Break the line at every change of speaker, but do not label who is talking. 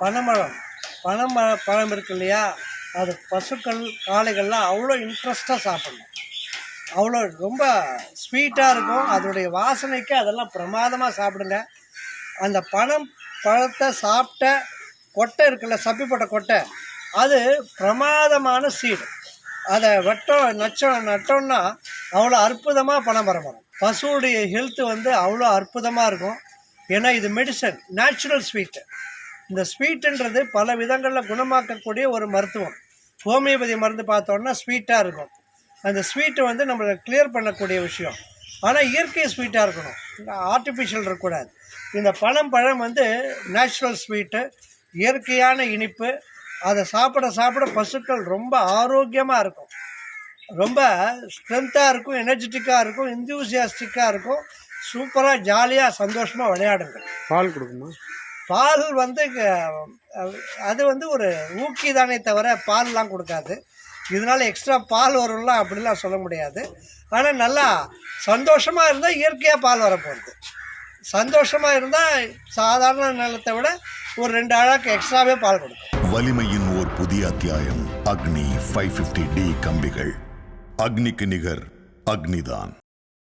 பனைமரம் பனைமர பழம் இருக்கு இல்லையா அது பசுக்கள் காளைகள்லாம் அவ்வளோ இன்ட்ரெஸ்ட்டாக சாப்பிடணும். அவ்வளோ ரொம்ப ஸ்வீட்டாக இருக்கும். அதோடைய வாசனைக்கு அதெல்லாம் பிரமாதமாக சாப்பிடுங்க. அந்த பனம் பழத்தை சாப்பிட்ட கொட்டை இருக்குல்ல சப்பி போட்ட கொட்டை அது பிரமாதமான சீடு அதை வெட்டோம் நச்சோம் நட்டோம்னா அவ்வளோ அற்புதமாக பணம் மரம் வரும். பசுவுடைய ஹெல்த்து வந்து அவ்வளோ அற்புதமாக இருக்கும். ஏன்னா இது மெடிசன் நேச்சுரல் ஸ்வீட்டு இந்த ஸ்வீட்டுன்றது பல விதங்களில் குணமாக்கக்கூடிய ஒரு மருத்துவம். ஹோமியோபதி மருந்து பார்த்தோன்னா ஸ்வீட்டாக இருக்கும். அந்த ஸ்வீட்டு வந்து நம்மளை கிளியர் பண்ணக்கூடிய விஷயம். ஆனால் இயற்கை ஸ்வீட்டாக இருக்கணும். ஆர்டிஃபிஷியல் இருக்கக்கூடாது. இந்த பழம் பழம் வந்து நேச்சுரல் ஸ்வீட்டு இயற்கையான இனிப்பு. அதை சாப்பிட சாப்பிட பசுக்கள் ரொம்ப ஆரோக்கியமாக இருக்கும். ரொம்ப ஸ்ட்ரென்த்தாக இருக்கும் எனர்ஜெட்டிக்காக இருக்கும் இந்தூசியாஸ்டிக்காக இருக்கும். சூப்பராக ஜாலியாக சந்தோஷமாக விளையாடுங்க
பால் கொடுக்குமா?
பால் வந்து அது வந்து ஒரு ஊக்கி தானே தவிர பால்லாம் கொடுக்காது. இதனால் எக்ஸ்ட்ரா பால் வரும்லாம் அப்படிலாம் சொல்ல முடியாது. ஆனால் நல்லா சந்தோஷமாக இருந்தால் இயற்கையாக பால் வரப்போகுது. சந்தோஷமாக இருந்தால் சாதாரண நிலத்தை விட ஒரு ரெண்டு அழாக்கு எக்ஸ்ட்ராவே பால் கொடுக்கும்.
வலிமையின் ஓர் புதிய அத்தியாயம் அக்னி ஃபைவ் ஃபிஃப்டி டி கம்பிகள். அக்னிக்கு நிகர் அக்னிதான்.